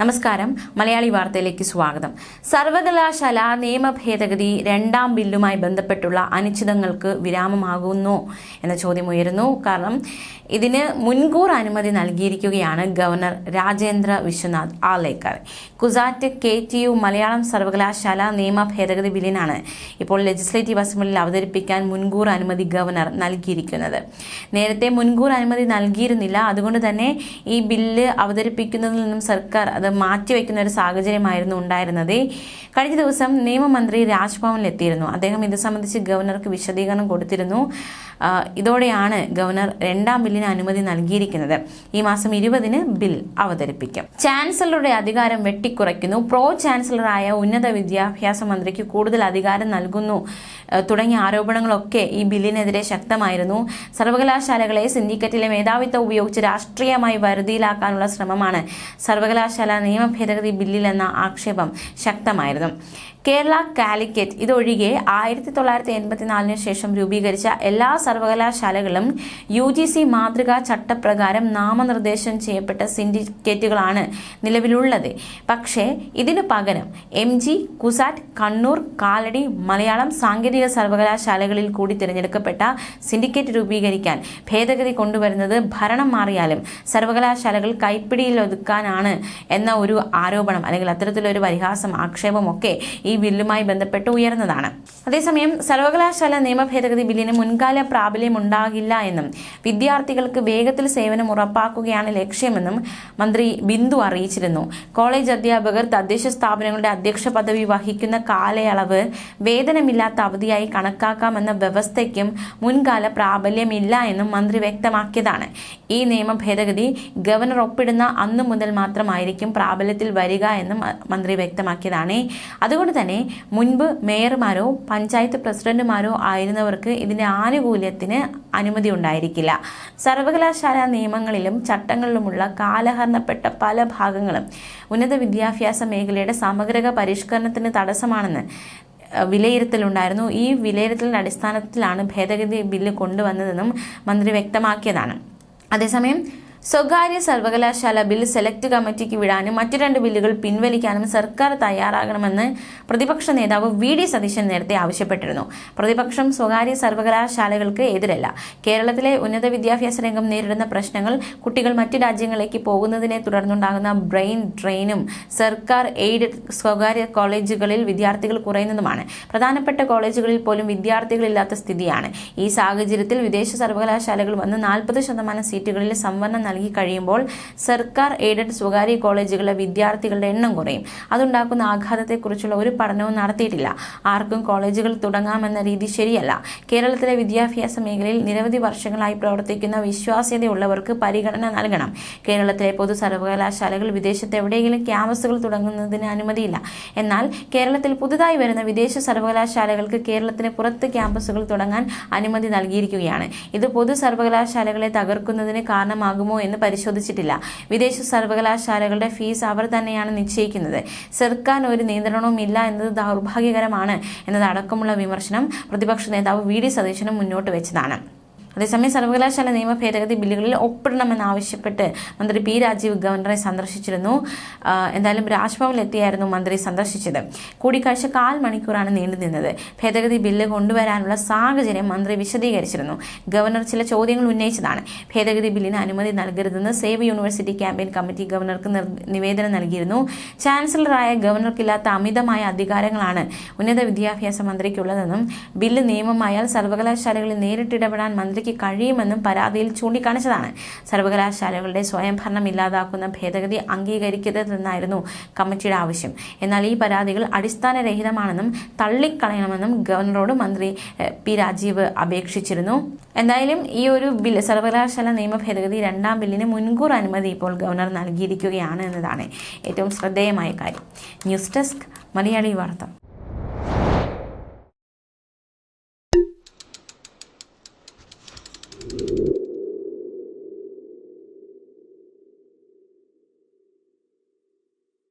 നമസ്കാരം. മലയാളി വാർത്തയിലേക്ക് സ്വാഗതം. സർവകലാശാല നിയമ ഭേദഗതി രണ്ടാം ബില്ലുമായി ബന്ധപ്പെട്ടുള്ള അനിശ്ചിതങ്ങൾക്ക് വിരാമമാകുന്നു എന്ന ചോദ്യം ഉയരുന്നു. കാരണം ഇതിന് മുൻകൂർ അനുമതി നൽകിയിരിക്കുകയാണ് governor Rajendra Vishwanath Arlekar. CUSAT K T U Malayalam സർവകലാശാല നിയമ ഭേദഗതി ബില്ലിനാണ് ഇപ്പോൾ ലെജിസ്ലേറ്റീവ് അസംബ്ലിയിൽ അവതരിപ്പിക്കാൻ മുൻകൂർ അനുമതി ഗവർണർ നൽകിയിരിക്കുന്നത്. നേരത്തെ മുൻകൂർ അനുമതി നൽകിയിരുന്നില്ല. അതുകൊണ്ട് തന്നെ ഈ ബില്ല് അവതരിപ്പിക്കുന്നതിൽ നിന്നും സർക്കാർ അത് മാറ്റിവെക്കുന്ന ഒരു സാഹചര്യമായിരുന്നു ഉണ്ടായിരുന്നത്. കഴിഞ്ഞ ദിവസം നിയമമന്ത്രി രാജ്ഭവനിൽ എത്തിയിരുന്നു അദ്ദേഹം ഇത് സംബന്ധിച്ച് ഗവർണർക്ക് വിശദീകരണം കൊടുത്തിരുന്നു. ഇതോടെയാണ് ഗവർണർ രണ്ടാം ബില്ലിന് അനുമതി നൽകിയിരിക്കുന്നത്. ഈ മാസം ഇരുപതിന് ബിൽ അവതരിപ്പിക്കും. ചാൻസലറുടെ അധികാരം വെട്ടിക്കുറയ്ക്കുന്നു. പ്രോ ചാൻസലറായ ഉന്നത വിദ്യാഭ്യാസ മന്ത്രിക്ക് കൂടുതൽ അധികാരം നൽകുന്നു. തുടങ്ങിയ ആരോപണങ്ങളൊക്കെ ഈ ബില്ലിനെതിരെ ശക്തമായിരുന്നു. സർവകലാശാലകളെ സിൻഡിക്കറ്റിലെ മേധാവിത്വം ഉപയോഗിച്ച് രാഷ്ട്രീയമായി വരുതിയിലാക്കാനുള്ള ശ്രമമാണ് സർവകലാശാല നിയമ ഭേദഗതി ബില്ലിലെന്ന ആക്ഷേപം ശക്തമായിരുന്നു. കേരള കാലിക്കറ്റ് ഇതൊഴികെ ആയിരത്തി തൊള്ളായിരത്തി എൺപത്തിനാലിന് ശേഷം രൂപീകരിച്ച എല്ലാ സർവകലാശാലകളും യു ജി സി മാതൃകാ ചട്ടപ്രകാരം നാമനിർദ്ദേശം ചെയ്യപ്പെട്ട സിൻഡിക്കേറ്റുകളാണ് നിലവിലുള്ളത്. പക്ഷേ ഇതിനു പകരം എം ജി കുസാറ്റ് കണ്ണൂർ കാലടി മലയാളം സാങ്കേതിക സർവകലാശാലകളിൽ കൂടി തിരഞ്ഞെടുക്കപ്പെട്ട സിൻഡിക്കേറ്റ് രൂപീകരിക്കാൻ ഭേദഗതി കൊണ്ടുവരുന്നത് ഭരണം മാറിയാലും സർവകലാശാലകൾ കൈപ്പിടിയിൽ ഒതുക്കാനാണ് എന്ന ഒരു ആരോപണം അല്ലെങ്കിൽ അത്തരത്തിലൊരു പരിഹാസം ആക്ഷേപമൊക്കെ ഈ ബില്ലുമായി ബന്ധപ്പെട്ട് ഉയർന്നതാണ് അതേസമയം സർവകലാശാല നിയമ ഭേദഗതി ബില്ലിന് മുൻകാല പ്രാബല്യം ഉണ്ടാകില്ല എന്നും വിദ്യാർത്ഥികൾക്ക് വേഗത്തിൽ സേവനം ഉറപ്പാക്കുകയാണ് ലക്ഷ്യമെന്നും മന്ത്രി ബിന്ദു അറിയിച്ചിരുന്നു. കോളേജ് അധ്യാപകർ തദ്ദേശ സ്ഥാപനങ്ങളുടെ അധ്യക്ഷ പദവി വഹിക്കുന്ന കാലയളവ് വേതനമില്ലാത്ത അവധിയായി കണക്കാക്കാമെന്ന വ്യവസ്ഥയ്ക്കും മുൻകാല പ്രാബല്യമില്ല എന്നും മന്ത്രി വ്യക്തമാക്കിയതാണ്. ഈ നിയമ ഭേദഗതി ഗവർണർ ഒപ്പിടുന്ന അന്നു മുതൽ മാത്രമായിരിക്കും പ്രാബല്യത്തിൽ വരിക എന്ന് മന്ത്രി വ്യക്തമാക്കിയതാണ്. അതുകൊണ്ട് തന്നെ മുൻപ് മേയർമാരോ പഞ്ചായത്ത് പ്രസിഡന്റുമാരോ ആയിരുന്നവർക്ക് ഇതിന്റെ ആനുകൂല്യത്തിന് അനുമതി ഉണ്ടായിരിക്കില്ല. സർവകലാശാല നിയമങ്ങളിലും ചട്ടങ്ങളിലുമുള്ള കാലഹരണപ്പെട്ട പല ഭാഗങ്ങളും ഉന്നത വിദ്യാഭ്യാസ മേഖലയുടെ സമഗ്ര പരിഷ്കരണത്തിന് തടസ്സമാണെന്ന് വിലയിരുത്തലുണ്ടായിരുന്നു. ഈ വിലയിരുത്തലിന്റെ അടിസ്ഥാനത്തിലാണ് ഭേദഗതി ബില്ല് കൊണ്ടുവന്നതെന്നും മന്ത്രി വ്യക്തമാക്കിയതാണ്. അതേസമയം സ്വകാര്യ സർവകലാശാല ബിൽ സെലക്ട് കമ്മിറ്റിക്ക് വിടാനും മറ്റു രണ്ട് ബില്ലുകൾ പിൻവലിക്കാനും സർക്കാർ തയ്യാറാകണമെന്ന് പ്രതിപക്ഷ നേതാവ് വി ഡി സതീശൻ നേരത്തെ ആവശ്യപ്പെട്ടിരുന്നു. പ്രതിപക്ഷം സ്വകാര്യ സർവകലാശാലകൾക്ക് എതിരല്ല. കേരളത്തിലെ ഉന്നത വിദ്യാഭ്യാസ രംഗം നേരിടുന്ന പ്രശ്നങ്ങൾ കുട്ടികൾ മറ്റു രാജ്യങ്ങളിലേക്ക് പോകുന്നതിനെ തുടർന്നുണ്ടാകുന്ന ബ്രെയിൻ ഡ്രെയിനും സർക്കാർ എയ്ഡഡ് സ്വകാര്യ കോളേജുകളിൽ വിദ്യാർത്ഥികൾ കുറയുന്നതുമാണ്. പ്രധാനപ്പെട്ട കോളേജുകളിൽ പോലും വിദ്യാർത്ഥികളില്ലാത്ത സ്ഥിതിയാണ്. ഈ സാഹചര്യത്തിൽ വിദേശ സർവകലാശാലകൾ വന്ന് നാൽപ്പത് ശതമാനം സീറ്റുകളിൽ സംവരണം കഴിയുമ്പോൾ സർക്കാർ എയ്ഡഡ് സ്വകാര്യ കോളേജുകളിലെ വിദ്യാർത്ഥികളുടെ എണ്ണം കുറയും. അതുണ്ടാക്കുന്ന ആഘാതത്തെക്കുറിച്ചുള്ള ഒരു പഠനവും നടത്തിയിട്ടില്ല. ആർക്കും കോളേജുകൾ തുടങ്ങാമെന്ന രീതി ശരിയല്ല. കേരളത്തിലെ വിദ്യാഭ്യാസ മേഖലയിൽ നിരവധി വർഷങ്ങളായി പ്രവർത്തിക്കുന്ന വിശ്വാസ്യതയുള്ളവർക്ക് പരിഗണന നൽകണം. കേരളത്തിലെ പൊതു സർവകലാശാലകൾ വിദേശത്ത് എവിടെയെങ്കിലും ക്യാമ്പസുകൾ തുടങ്ങുന്നതിന് അനുമതിയില്ല. എന്നാൽ കേരളത്തിൽ പുതുതായി വരുന്ന വിദേശ സർവകലാശാലകൾക്ക് കേരളത്തിന് പുറത്ത് ക്യാമ്പസുകൾ തുടങ്ങാൻ അനുമതി നൽകിയിരിക്കുകയാണ്. ഇത് പൊതു സർവകലാശാലകളെ തകർക്കുന്നതിന് കാരണമാകുമോ എന്ന് പരിശോധിച്ചിട്ടില്ല. വിദേശ സർവകലാശാലകളുടെ ഫീസ് അവർ തന്നെയാണ് നിശ്ചയിക്കുന്നത്. സർക്കാർ ഒരു നിയന്ത്രണവും ഇല്ല എന്നത് ദൗർഭാഗ്യകരമാണ് എന്നതടക്കമുള്ള വിമർശനം പ്രതിപക്ഷ നേതാവ് വി. ഡി. സതീശനും മുന്നോട്ട് വെച്ചതാണ്. അതേസമയം സർവകലാശാല നിയമ ഭേദഗതി ബില്ലുകളിൽ ഒപ്പിടണമെന്നാവശ്യപ്പെട്ട് മന്ത്രി പി രാജീവ് ഗവർണറെ സന്ദർശിച്ചിരുന്നു. എന്തായാലും രാജ്ഭവനിൽ എത്തിയായിരുന്നു മന്ത്രി സന്ദർശിച്ചത്. കൂടിക്കാഴ്ച കാൽ മണിക്കൂറാണ് നീണ്ടുനിന്നത് ഭേദഗതി ബില്ല് കൊണ്ടുവരാനുള്ള സാഹചര്യം മന്ത്രി വിശദീകരിച്ചിരുന്നു. ഗവർണർ ചില ചോദ്യങ്ങൾ ഉന്നയിച്ചതാണ്. ഭേദഗതി ബില്ലിന് അനുമതി നൽകരുതെന്ന് സേവ് യൂണിവേഴ്സിറ്റി ക്യാമ്പയിൻ കമ്മിറ്റി ഗവർണർക്ക് നിവേദനം നൽകിയിരുന്നു. ചാൻസലറായ ഗവർണർക്കില്ലാത്ത അമിതമായ അധികാരങ്ങളാണ് ഉന്നത വിദ്യാഭ്യാസ മന്ത്രിക്കുള്ളതെന്നും ബില്ല് നിയമമായാൽ സർവകലാശാലകളിൽ നേരിട്ടിടപെടാൻ മന്ത്രിക്ക് കഴിയുമെന്നും പരാതിയിൽ ചൂണ്ടിക്കാണിച്ചതാണ്. സർവകലാശാലകളുടെ സ്വയംഭരണം ഇല്ലാതാക്കുന്ന ഭേദഗതി അംഗീകരിക്കരുതെന്നായിരുന്നു കമ്മിറ്റിയുടെ ആവശ്യം. എന്നാൽ ഈ പരാതികൾ അടിസ്ഥാനരഹിതമാണെന്നും തള്ളിക്കളയണമെന്നും ഗവർണറോട് മന്ത്രി പി രാജീവ് അപേക്ഷിച്ചിരുന്നു. എന്തായാലും ഈ ഒരു ബില്ല് സർവകലാശാല നിയമ ഭേദഗതി രണ്ടാം ബില്ലിന് മുൻകൂർ അനുമതി ഇപ്പോൾ ഗവർണർ നൽകിയിരിക്കുകയാണ് എന്നതാണ് ഏറ്റവും ശ്രദ്ധേയമായ കാര്യം. ന്യൂസ് ഡെസ്ക് മലയാളി വാർത്ത.